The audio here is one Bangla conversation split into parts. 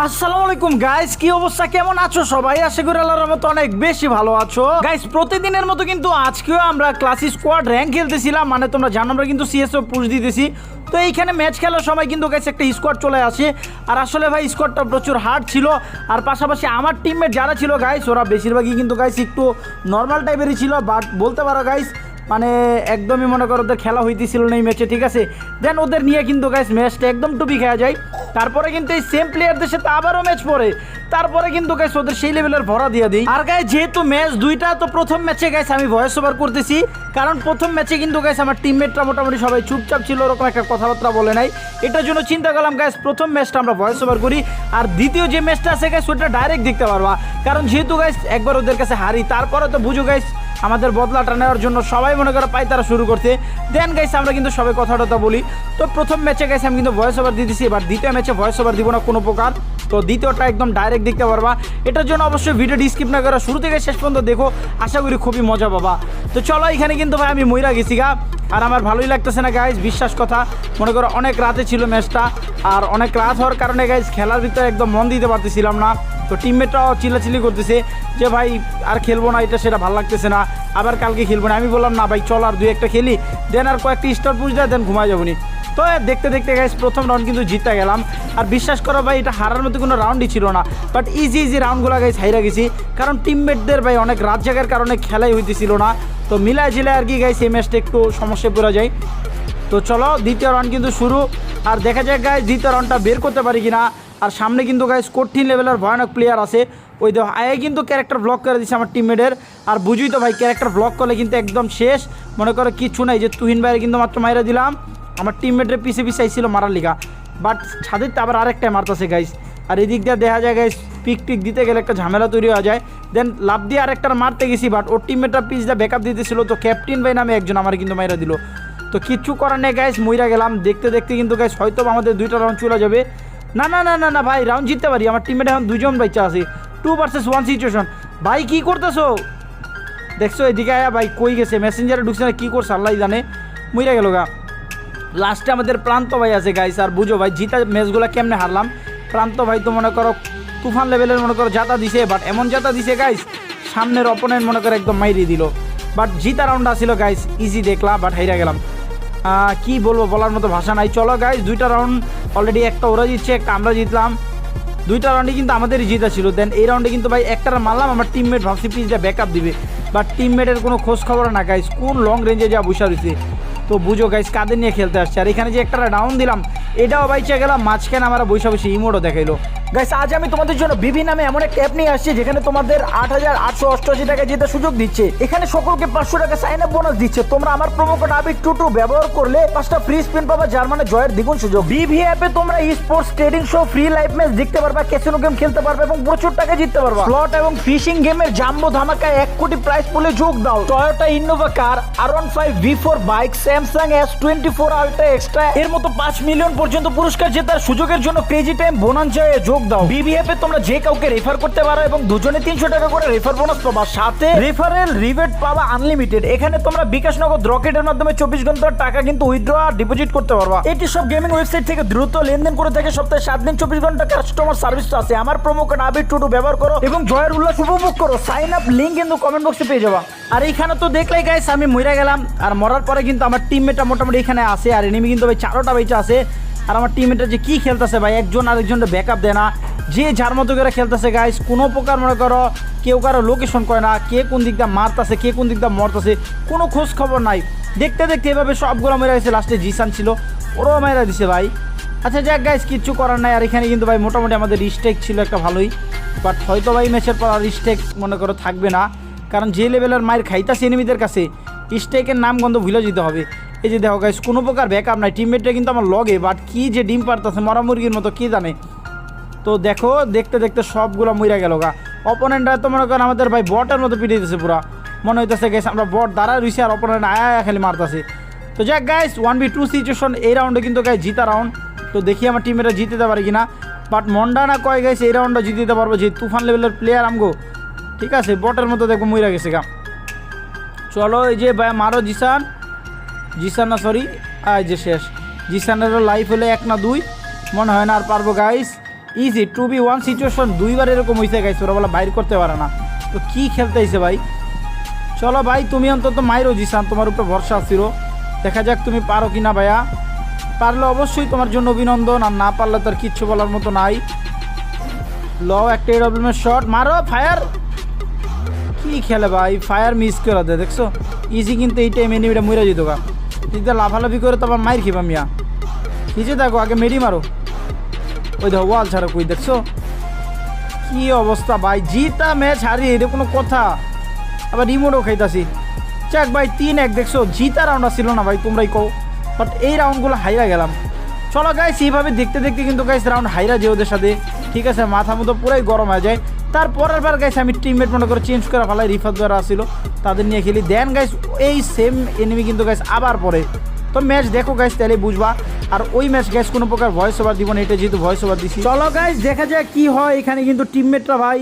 আসসালামু আলাইকুম গাইস কি অবস্থা? কেমন আছো সবাই? আশা করি আল্লাহর রহমতে অনেক বেশি ভালো আছো। গাইস প্রতিদিনের মতো কিন্তু আজকেও আমরা ক্লাসি স্কোয়াড র্যাঙ্ক খেলতেছিলাম। মানে তোমরা জানো, আমরা কিন্তু সিএসও পুশ দিতেছি। তো এইখানে ম্যাচ খেলার সময় কিন্তু গাইস একটা স্কোয়াড চলে আসে। আর আসলে ভাই স্কোয়াডটা প্রচুর হার্ড ছিল। আর পাশাপাশি আমার টিমমেট যারা ছিল গাইস ওরা বেশিরভাগই কিন্তু গাইস একটু নর্মাল টাইপেরই ছিল। বাট বলতে পারো গাইস মানে একদমই মনে করো ওদের খেলা হইতেছিল না এই ম্যাচে ঠিক আছে? দেন ওদের নিয়ে কিন্তু গাইস ম্যাচটা একদম টুপি খেয়া যায়। তারপরে কিন্তু এই সেম প্লেয়ারদের সাথে আবারও ম্যাচ পড়ে। তারপরে কিন্তু গাইস ওদের সেই লেভেলের ভরা দিয়ে দিই। আর গাইস যেহেতু ম্যাচ দুইটা, তো প্রথম ম্যাচে গাইস আমি ভয়েস ওভার করতেছি। কারণ প্রথম ম্যাচে কিন্তু গাইস আমার টিমমেটরা মোটামুটি সবাই চুপচাপ ছিল, ওরকম একটা কথাবার্তা বলে নাই। এটার জন্য চিন্তা করলাম গাইস প্রথম ম্যাচটা আমরা ভয়েস ওভার করি। আর দ্বিতীয় যে ম্যাচটা আছে গাইস ওটা ডাইরেক্ট দেখতে পারবা। কারণ যেহেতু গাইস একবার ওদের কাছে হারি, তারপরে তো বুঝো গাইস আমাদের বদলাটা নেওয়ার জন্য সবাই মনে করে পাই তারা শুরু করতে দেন গাইছে আমরা কিন্তু সবাই কথা টথা বলি। তো প্রথম ম্যাচে গাইছে আমি কিন্তু ভয়েস ওভার দিয়ে দিছি এবার দ্বিতীয় ম্যাচে ভয়েস ওভার দিব না কোনো প্রকার। তো দ্বিতীয়টা একদম ডাইরেক্ট দেখতে পারবা। এটার জন্য অবশ্যই ভিডিওটি স্কিপ না করা শুরু থেকে শেষ পর্যন্ত দেখো। আশা করি খুবই মজা পাবা। তো চলো, এখানে কিন্তু ভাই আমি মইরা গেছি গা। আর আমার ভালোই লাগতেছে না গাইজ বিশ্বাস কথা। মনে করো অনেক রাতে ছিল ম্যাচটা আর অনেক রাত হওয়ার কারণে গাইজ খেলার ভিতরে একদম মন দিতে পারতেছিলাম না। তো টিমমেটরাও চিল্লাচিল্লি করতেছে যে, ভাই, আর খেলব না, এটা সেটা ভালো লাগতেছে না, আবার কালকে খেলব না। আমি বললাম, না ভাই, চল আর দুই একটা খেলি, দেন আর কয়েকটি স্টার পুষ দেয়, দেন ঘুমাই যাব নি। তো দেখতে দেখতে গাইস প্রথম রাউন্ড কিন্তু জিতে গেলাম। আর বিশ্বাস করো ভাই, এটা হারার মতো কোনো রাউন্ডই ছিল না। বাট ইজি ইজি রাউন্ডগুলো গাইস হাইরা গেছি। কারণ টিমমেটদের ভাই অনেক রাত জায়গার কারণে খেলাই হইতেছিল না। তো মিলায় জিলায় আর কি গাইস এই ম্যাচটা একটু সমস্যায় পড়া যায়। তো চলো, দ্বিতীয় রাউন্ড কিন্তু শুরু। আর দেখা যাক গাইস দ্বিতীয় রাউন্ডটা বের করতে পারি কিনা। আর সামনে কিন্তু গাইস কঠিন লেভেলের ভয়ানক প্লেয়ার আছে। ওই দেখো আয়ে কিন্তু ক্যারেক্টার ব্লক করে দিচ্ছে আমার টিমমেটের আর বুঝুই তো ভাই ক্যারেক্টার ব্লক করলে কিন্তু একদম শেষ। মনে করো কিচ্ছু নাই যে তুহিন ভাইয়ের কিন্তু মাত্র মাইরা দিলাম। আমার টিমমেটের পিছে পিছে ছিল মারার লিগা। বাট ছাদের আবার আরেকটাই মারতেছে গাইস আর এদিক দিয়ে দেখা যায় গাইস পিক টিক দিতে গেলে একটা ঝামেলা তৈরি হয়ে যায়। দেন লাভ দিয়ে আরেকটার মারতে গেছি বাট ওর টিমমেটটা পিস দিয়ে ব্যাকআপ দিতেছিল। তো ক্যাপ্টেন ভাই নামে একজন আমার কিন্তু মাইরা দিল। তো কিচ্ছু করার নেই গাইস মইরা গেলাম। দেখতে দেখতে কিন্তু গাইস হয়তো আমাদের দুইটা রাউন্ড চলে যাবে। না না না না না, ভাই রাউন্ড জিততে পারি। আমার টিমমেট এখন দুজন বাচ্চা আছে। টু ভার্সেস ওয়ান সিচুয়েশন ভাই, কি করতেছো? দেখছ, এদিকে আয়া ভাই, কই গেছে? মেসেঞ্জারে ঢুকছে না, কী করছে আল্লাহ জানে। মইরা গেল গা। লাস্টে আমাদের প্রান্ত ভাই আছে গাইস আর বুঝো ভাই, জিতা ম্যাচগুলো কেমনে হারলাম? প্রান্ত ভাই তো মনে করো, তুফান লেভেলের মনে করো জাতা দিছে বাট এমন জাতা দিছে গাইস সামনের অপোনেন্ট মনে করো একদম মাইরি দিল। বাট জিতা রাউন্ড আসছিল গাইস ইজি দেখলাম বাট হাইরা গেলাম। কি বলব বলার মতো ভাষা নাই। চলো গাইস দুইটা রাউন্ড অলরেডি একটা ওরা জিতছে, একটা আমরা জিতলাম। দুইটা রাউন্ডে কিন্তু আমাদেরই জিতা ছিল। দেন এই রাউন্ডে কিন্তু ভাই একটা মারলাম, আমার টিমমেট ভাবছি পিসটা ব্যাকআপ দিবে। বাট টিমমেটের কোনো খোঁজ খবর না গাইস কোন লং রেঞ্জে যা বসে রয়েছে। তো বুঝো গাইস কাদের নিয়ে খেলতে আসছে? আর এখানে যে একটা ডাউন দিলাম, এটাও বাইচে গেলাম, মাঝখানে আমরা বসে বসে ইমোটও দেখাইলো। গাইস আজ আমি তোমাদের জন্য বিভি নামে এমন একটা অ্যাপ নিয়ে আসছি, যেখানে তোমাদের আট হাজার আটশো অষ্টআশি টাকা জেতার সুযোগ দিচ্ছে। এখানে সকলকে পাঁচশো টাকা সাইন আপ বোনাস দিচ্ছে। তোমরা আমার promo code Abik two two ব্যবহার করলে পাঁচটা ফ্রি স্পিন পাবা, যার মানে জয়ের দ্বিগুণ সুযোগ। বিভি অ্যাপে তোমরা sports trading show free life match দেখতে পারবা ক্যাসিনো গেম খেলতে পারবে এবং প্রচুর টাকা জিততে পারবা। স্লট এবং ফিশিং গেমের জাম্বো ধামাকায় এক কোটি প্রাইস বলে যোগ দাও। Toyota Innova car R one five V four bike Samsung S twenty four ultra extra এর মতো পাঁচ মিলিয়ন পর্যন্ত পুরস্কার জেতার সুযোগের জন্য ক্রেজি টাইম বোনাঞ্চয়ে যোগ দাও। বিবি অ্যাপে তোমরা যে কাউকে রেফার করতে পারো এবং দুজনে তিনশো টাকা করে রেফার বোনাস পাবা। সাথে রেফারেল রিবেট পাবা আনলিমিটেড এখানে তোমরা বিকাশ নগদ রকেটের মাধ্যমে চব্বিশ ঘণ্টার টাকা কিন্তু উইথড্র আর ডিপোজিট করতে পারবা। এটি সব গেমিং ওয়েবসাইট থেকে দ্রুত লেনদেন করে থাকে। সপ্তাহে সাত দিন চব্বিশ ঘণ্টা কাস্টমার সার্ভিস তো আছে। আমার প্রোমো কোড আবির টুটু ব্যবহার করো এবং জয়ের উল্লাস উপভোগ করো। সাইন আপ লিঙ্ক কিন্তু কমেন্ট বক্সে পেয়ে যাবা। আর এইখানে তো দেখলেই গাইস আমি মরে গেলাম। আর মরার পরে কিন্তু আমার টিমমেটটা মোটামুটি এখানে আছে। আর এনিমি কিন্তু ভাই চারোটা বেঁচে আছে। আর আমার টিমমেটটা যে কী খেলতেছে ভাই, একজন আরেকজনের ব্যাকআপ দেয় না। যে যার মতো করে খেলতেছে গাইস কোনো প্রকার মনে করো, কেউ কারও লোকেশন করে না, কে কোন দিকটা মারতাছে, কে কোন দিকটা মরতাছে, কোনো খোঁজ খবর নাই। দেখতে দেখতে এভাবে সবগুলো মেরে গেছে লাস্টে জিসান ছিল, ওরাও মেরা দিছে ভাই। আচ্ছা যাক গাইস কিচ্ছু করার নাই। আর এখানে কিন্তু ভাই, মোটামুটি আমাদের রিস্টেক ছিল একটা ভালোই। বাট হয়তো ভাই ম্যাচের পর আর রিস্টেক মনে করো থাকবে না। কারণ যে লেভেলের মায়ের খাইতাছে এনিমিদের কাছে স্টেকের নাম গন্ধ ভুলে যেতে হবে। এই যে দেখো গাইস কোনো প্রকার ব্যাকআপ নাই টিমমেটটা কিন্তু আমার লগে বাট কি যে ডিম পারতাছে, মরা মুরগির মতো, কি জানে? তো দেখো, দেখতে দেখতে সবগুলো মইরা গেল গা। অপোনেন্টরা তো মনে করেন আমাদের ভাই বটের মতো পিটিয়ে দিতেছে পুরা। মনে হইতেছে গেছে আমরা বট দাঁড়ায় রইছি আর অপোনেন্ট আয়া খালি মারতাছে। তো যাক guys one B two situation এই রাউন্ডে কিন্তু গাইস জিতা রাউন্ড তো দেখি আমার টিমেরা জিতে পারে কিনা। বাট মন্ডা না কয় গাইস এই রাউন্ডটা জিতে দিতে পারব যে তুফান লেভেলের প্লেয়ার আমগো। ঠিক আছে বটের মতো দেখব মইরা গেছে গা। চলো, এই যে ভাই, মারো জিসান। জিসান সরি এই যে শেষ। জিসানেরও লাইফ হলে এক না দুই। মনে হয় না আর পারব guys easy two B one situation দুইবার এরকম হয়েছে গাইস ওরা বলা বাইর করতে পারে না। তো কি খেলতে আইছে ভাই? চলো ভাই, তুমি অন্তত মাইরো জিসান তোমার উপরে ভরসা ছিল দেখা যাক তুমি পারো কি না ভাইয়া। পারলে অবশ্যই তোমার জন্য অভিনন্দন, আর না পারলে তো আর কিচ্ছু বলার মতো নাই। ল একটা এডব্লিউএমের শট মারো ফায়ার কি খেলে ভাই? ফায়ার মিস করে দেয় দেখছ? ইজি কিন্তু এই টাইম এনিমিটা মরে যেত গা। যদি লাফালাফি করে তো আবার মাইর খেবা মিয়া। নিচে দেখো, আগে মেরি মারো। ওই দেখো, ওয়াল ছাড়া কই, দেখছ? কি অবস্থা ভাই, জিতা ম্যাচ হারি, এটা কোনো কথা। আবার রিমোটও খাইতাছি। চাক ভাই, তিন এক, দেখছ? জিতা রাউন্ড ছিল না ভাই, তোমরাই কও। বাট এই রাউন্ডগুলো হাইরা গেলাম। চলো গাইস এইভাবে দেখতে দেখতে কিন্তু গাইস রাউন্ড হাইরা যে ওদের সাথে। ঠিক আছে, মাথা মতো পুরাই গরম হয়ে যায়। তারপরের বার গাইস আমি টিমমেট মনে করে চেঞ্জ করে ফেলাই, রিফাত দ্বারা আসছিল তাদের নিয়ে খেলি। দেন গাইস এই সেম এনিমি কিন্তু গাইস আবার পরে তো ম্যাচ দেখো গাইস তাহলে বুঝবা। আর ওই ম্যাচ গাইস কোনো প্রকার ভয়েস ওভার দিব না, এটা যেহেতু ভয়েস ওভার দিছি। চলো গাইস দেখা যাক কি হয়। এখানে কিন্তু টিমমেটরা ভাই,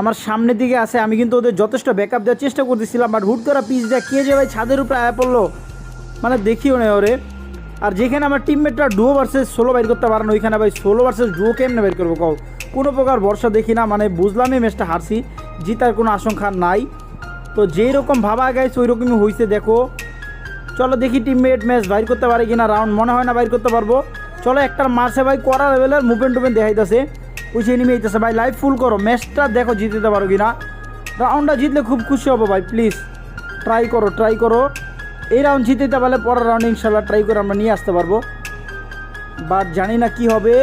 আমার সামনের দিকে আছে। আমি কিন্তু ওদের যথেষ্ট ব্যাকআপ দেওয়ার চেষ্টা করতেছিলাম বাট হুট করা পিচ দেয়। কে যে, ভাই, ছাদের উপরে আয়া পড়ল? মানে দেখিও না ওরে। আর যেখানে আমার টিমমেটরা ডুয়ো ভার্সেস ষোলো বাইর করতে পারে না, ওইখানে, ভাই ষোলো ভার্সেস ডুয়ো কেমনে বের করব, কও? কোনো প্রকার ভরসা দেখি না মানে বুঝলামই ম্যাচটা হারছি, জিতার কোনো আশঙ্কা নাই। তো যেই রকম ভাবা গাইছে ওই রকমই হয়েছে দেখো। চলো দেখি টিমমেট ম্যাচ বাইর করতে পারে কিনা রাউন্ড মনে হয় না বাইর করতে পারব। চলো একটার মার্সে ভাই করা লেভেলের মুভমেন্ট টুভমেন্ট দেখাইতেছে। ওই সে নেমে ভাই লাইভ ফুল করো ম্যাচটা দেখো জিতে পারো কিনা। রাউন্ডটা জিতলে খুব খুশি হব ভাই প্লিজ ট্রাই করো ট্রাই করো। এই রাউন্ড জিতে পারলে পরের রাউন্ড ইনশাল্লাহ ট্রাই করে আমরা নিয়ে আসতে পারব। বাট জানি না কি হবে।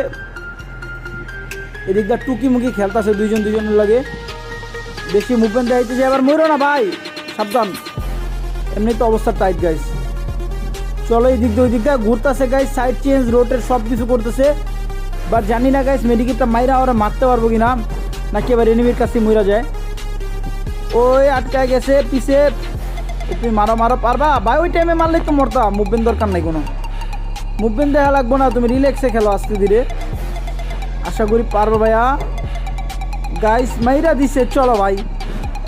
এদিকটা টুকি মুকি খেলতেছে দুইজন দুইজনের লাগে। বেশি মুভমেন্ট দেখাইতেছে এবার মরো না ভাই, সাবধান। এমনি তো অবস্থা টাইট গাইস চলো এই দিয়ে ওই দিকটা ঘুরতেছে গাইস সাইড চেঞ্জ রোটের সব কিছু করতেছে। বাট জানি না গাইস মেডিকেটটা মাইরা ওরা মারতে পারব কি না নাকি এবার এনিমির কাছে মইরা যায়। ওই আটকায় গেছে পিছে। তুমি মারো মারো, পারবা? ভাই, ওই টাইমে মারলেই তো মরতা মুভমেন্ট দরকার নাই কোনো। মুভমেন্ট দেখা লাগবো না। তুমি রিল্যাক্সে খেলো আস্তে ধীরে। আশা করি পারব ভাইয়া। গাইস মাইরা দিছে, চলো ভাই।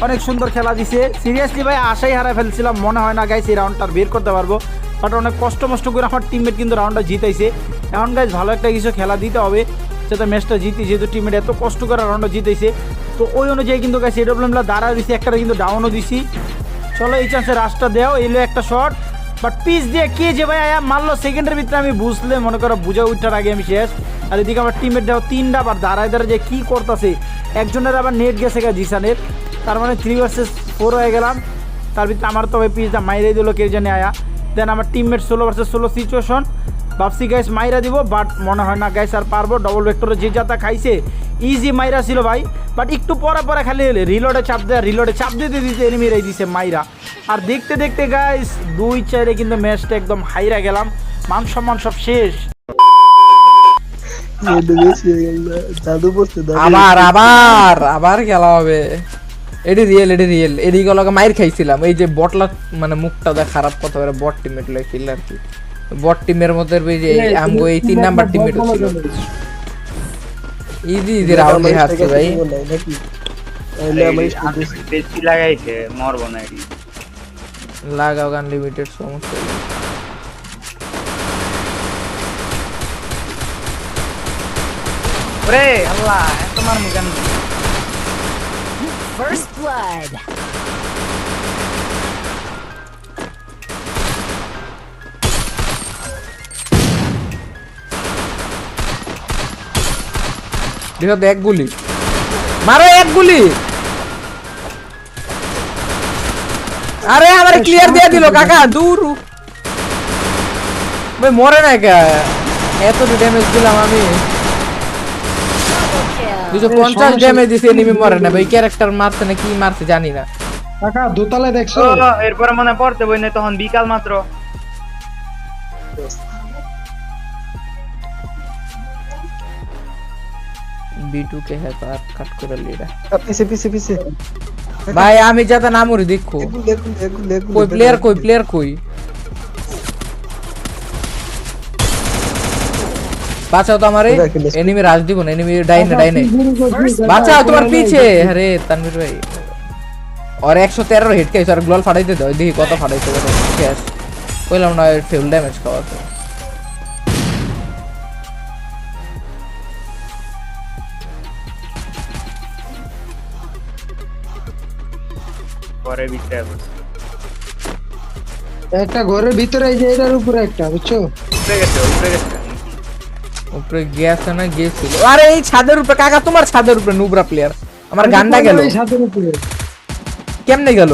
অনেক সুন্দর খেলা দিছে। সিরিয়াসলি ভাই, আশাই হারা ফেলছিলাম, মনে হয় না গাইস এই রাউন্ডটা বের করতে পারব। বাট অনেক কষ্ট মষ্ট করে আমার টিমমেট কিন্তু রাউন্ডটা জিতাইছে। এখন গাইস ভালো একটা কিছু খেলা দিতে হবে, যাতে ম্যাচটা জিতি, যেহেতু টিমমেট এত কষ্ট করে রাউন্ডটা জিতাইছে। তো ওই অনুযায়ী কিন্তু গাইস এডব্লিউএমলা দাঁড়া দিছি একটা কিন্তু ডাউনও দিছি। চলো, এই চান্সে রাশটা দেও, এলো একটা শট বাট পিস দিয়ে কে যে ভাই আয়া মারলো সেকেন্ডের ভিতরে আমি বুঝলে, মনে করো বুঝে উঠার আগে আমি শেষ। আর এদিকে আমার টিমের দেওয়া তিনটা আবার দাঁড়ায় দাঁড়ায় যে কী করতেছে। একজনের আবার নেট গেছে গা জিসানের। তার মানে থ্রি ভার্সেস ফোর হয়ে গেলাম। তার ভিতরে আমার তো ওই পিসটা মাইরে দিল, কে জানে আয়া। দেন আমার টিমমেট ষোলো ভার্সেস ষোলো সিচুয়েশন ভাবছি গাইস মাইরা দিব বাট মনে হয় না গাইস আর পারব ডবল ভেক্টরে যে যাতা খাইছে ইজি মাইরা ছিল ভাই বাট একটু পরে পরে খালি রিলোডে চাপ দেয় রিলোডে চাপ দিতে দিতে এনিমিরাই দিছে মাইরা আর দেখতে দেখতে গাইস দুই চারে কিন্তু ম্যাচটা একদম হাইরা গেলাম। মান সম্মান সব শেষ। আবার আবার আবার খেলা হবে। এডি রিয়েল এডি রিয়েল এদিকে লগে মাইর খাইছিলাম। এই যে বটলা মানে মুখটা দেখ খারাপ কথা বলে বট টিমমেট কিল আর কি। বট টিমের মধ্যে ওই এই আমগো এই তিন নাম্বার টিমমেট ছিল ইজি ইজি রাউন্ড হাসছে ভাই। বেশি লাগাইছে মরবো না লাগাও গান লিমিটেড সমস্যা ওরে আল্লাহ এত মারমু কেন? First blood. দেখো এক গুলি। মারো এক গুলি। আরে আমার ক্লিয়ার দিয়ে দিল কাকা দূর। ভাই মরে না কে? এত ড্যামেজ দিলাম আমি। দুশো পঞ্চাশ ড্যামেজ দিছে এনিমি মরে না। ভাই ক্যারেক্টার মারছে না কি মারছে জানি না। কাকা দোতলায় দেখছ? এরপরে মনে পড়তে বই না তখন বিকাল মাত্র। বিটু কে হ্যাঁ তো আর কাট করে লিরা পিছে পিছে পিছে ভাই আমি যাতে দেখো। কই প্লেয়ার কই প্লেয়ার কই? বাঁচাও তো আমারে। এনিমি রাজ দিব না এনিমি ডাইনে ডাইনে বাঁচাও তোমার পিছে। আরে তানভীর ভাই। আর একশো তেরো হিট খাইছে আর গ্লোল ফাটাইতে দাও। দেখি কত ফাটাইতে শেষ কইলাম না ফেল ড্যামেজ খাওয়াতে। পরে ভিতরে একটা ঘরের ভিতরে এই যে এটার উপরে একটা বুঝছ? উপরে গেছে উপরে গেছে। উপরে গেছে না গেছিল আরে এই ছাদের উপরে কাকা তোমার ছাদের উপরে নুবরা প্লেয়ার আমার গান্ডা গেল? ছাদের উপরে? কেমনে গেল?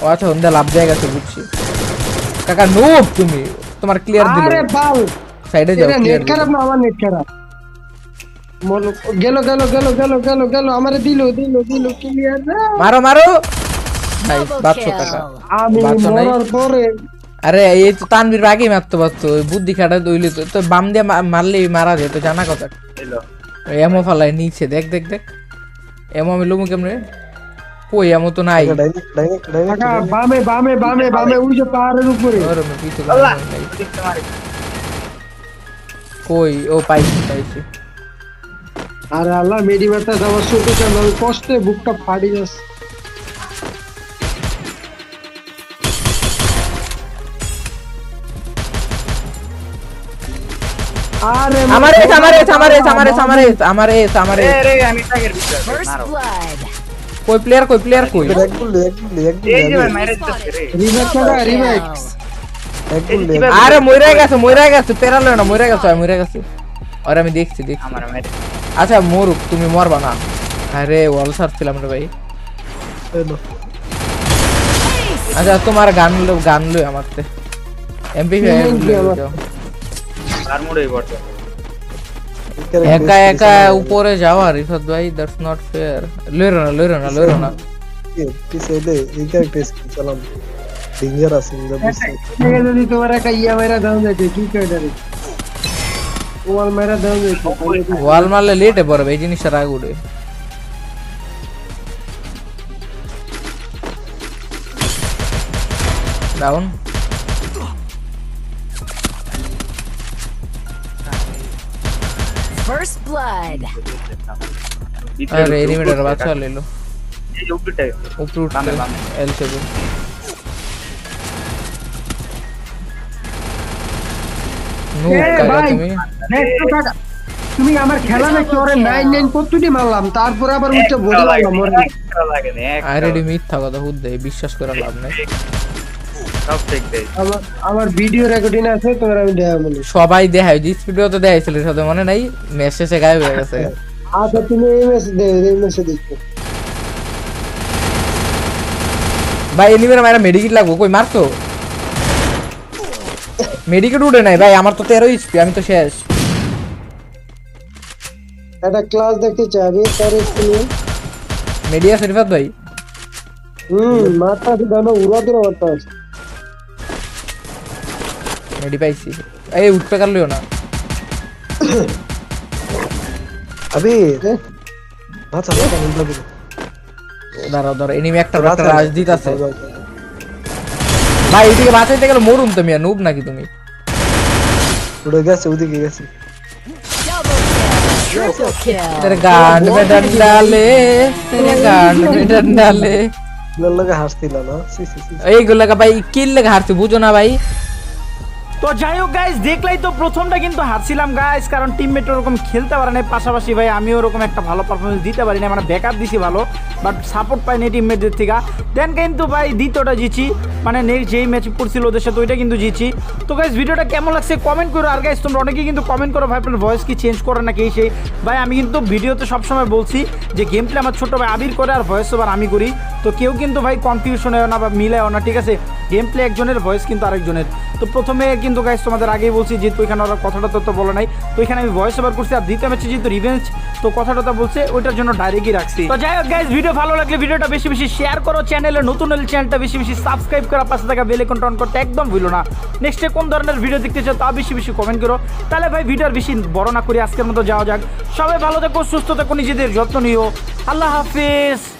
ও আচ্ছা হন্দা লাভ জায়গা আছে বুঝছি। কাকা নুব তুমি। তোমার ক্লিয়ার দিল। আরে বাল! সাইডে যাও ক্লিয়ার নেট খারাপ না আমার নেট খারাপ? মনে- গেল গেল গেল গেল গেল গেল আমারে দিল দিল দিল ক্লিয়ার মারো মারো। ভাই বাচ্চা টাকা। আমি মরার পরে। আরে এই তো তানভীর আগে মারতে পারতো ওই বুদ্ধি খাটা দইলে তো তো বাম দিয়ে মা- মারলেই মারা যায় তো জানা কথা। এলো। এমো ফালাই নিচে দেখ দেখ দেখ। এমো আমি লুমু কেমনে? কই এমো তো নাই। বামে বামে বামে বামে ওই যে পাহাড়ের উপরে। কই ও পাইছি পাইছি। আরে আল্লাহ মেডি মারতে যাওয়ার চোখে কেন? আমি কষ্টে বুকটা ফাটি যাচ্ছে। আরে আমার আমার আমার আমার আমার আমার আমার আমি মারো। আরে গেছে মইরা গেছে পেরালো না মরে গেছে মরে গেছে। আর আমি দেখছি দেখছি। আমার আচ্ছা মরুক তুমি মরবা না। আরে ওয়াল সারছিলাম রে ভাই। আচ্ছা তোমার গান লো গান লো আমারতে। এমপি একা একা উপরে যাওয়া রিফাত ভাই দ্যাটস নট ফেয়ার লইরো না লইরো না লইরো না। পিছে এলে এই ক্যারেক্টার স্কিল চালাম ডেঞ্জারাস ইন দ্য বিসি যদি তোমার একটা ইয়া মেরা দাম যাইতে কি কয়টা রে ওয়াল মেরা যাইতে ওয়াল মারলে লেটে পড়বে এই জিনিসটা রাগ উঠে ডাউন First blood. আরে এনিমিটার বাচ্চা টাকা। লেলো উপরে উঠতে। এল সেভেন তুমি? আমার খেলা ওরে নাইন নাইন কতটি মারলাম? তারপর আবার উঠে বলে মারলাম ওরে। আইরেডি মিথ্যা কথা হুদ বিশ্বাস করে লাভ নাই। সব ঠিক দেয় আমার ভিডিও রেকর্ডিং আছে তোমার আমি দেয়া মনে সবাই দেখায় জিস ভিডিও তো দেখাইছিল সাথে মনে নাই মেসেজে গায়েব হয়ে গেছে। আচ্ছা তুমি এই মেসেজ দে এই মেসেজ দেখো ভাই এনিমের মায়েরা মেডিকেট লাগবো কই মারতো মেডিকেট উঠে নাই ভাই আমার তো তেরো ইস্পি আমি তো শেষ। একটা ক্লাস দেখতে চাবি তার স্ক্রিনে মেডিয়া শরীফাত ভাই? হুম মাথা দানো উড়া দূর আছে। মেডি পাইছি। এই উঠতে কারলিও না। আবে লাগবে দাঁড়াও দাঁড়াও এনিমি একটা একটা রাজদিত আছে। ভাই এদিকে বাঁচাইতে গেলে মরুম তুমি আর নুব নাকি তুমি? উড়ে গেছে ওদিকে গেছে। গান্ড বেটার ডালে গান্ড বেটার ডালে। এইগুলাকে ভাই কিল লাগে হারছি বুঝো না ভাই। তো যাই হোক গাইজ দেখলাই তো প্রথমটা কিন্তু হারছিলাম গাইজ কারণ টিমমেট ওরকম খেলতে পারে না পাশাপাশি ভাই, আমিও ওরকম একটা ভালো পারফরমেন্স দিতে পারি না মানে ব্যাকআপ দিছি ভালো বাট সাপোর্ট পাইনি টিমমেটদের থেকে। দেন কিন্তু ভাই, দ্বিতীয়টা জিতছি মানে নেক্সট যেই ম্যাচ পড়ছিল ওদের সাথে, ওইটা কিন্তু জিতছি। তো গাইজ ভিডিওটা কেমন লাগছে কমেন্ট করো, আর গাইজ তোমরা অনেকেই কিন্তু কমেন্ট করো, ভাই, আপনার ভয়েস কি চেঞ্জ করে নাকি সেই? ভাই, আমি কিন্তু ভিডিওতে সবসময় বলছি যে গেম প্লে আমার ছোট ভাই আবির করে আর ভয়েস ওভার আমি করি। তো কেউ কিন্তু ভাই কনফিউশন হয় না বা মিলায় না, ঠিক আছে? গেম প্লে একজনের ভয়েস কিন্তু আরেকজনের। তো প্রথমে কিন্তু গাইজ তোমাদের আগেই বলছি, যেহেতু এখানে ওরা কথাটা তো বলে নাই, তো এখানে আমি ভয়েস ওভার করছি, আর দ্বিতীয় ম্যাচে যেহেতু রিভেঞ্জ তো কথাটা তো বলছে, ওইটার জন্য ডাইরেক্টই রাখছি। তো যাই হোক গাইজ ভিডিও ভালো লাগলে ভিডিওটা বেশি বেশি শেয়ার করো চ্যানেলে নতুন হলে চ্যানেলটা বেশি বেশি সাবস্ক্রাইব করা পাশে থাকা বেল আইকনটা অন করতে একদম ভুলো না। নেক্সটে কোন ধরনের ভিডিও দেখতে চাও তা বেশি বেশি কমেন্ট করো। তাহলে ভাই ভিডিও আর বেশি বড় না করে আজকের মতো যাওয়া যাক। সবাই ভালো থেকো, সুস্থ থেকো, নিজেদের যত্ন নিও। আল্লাহ হাফিজ।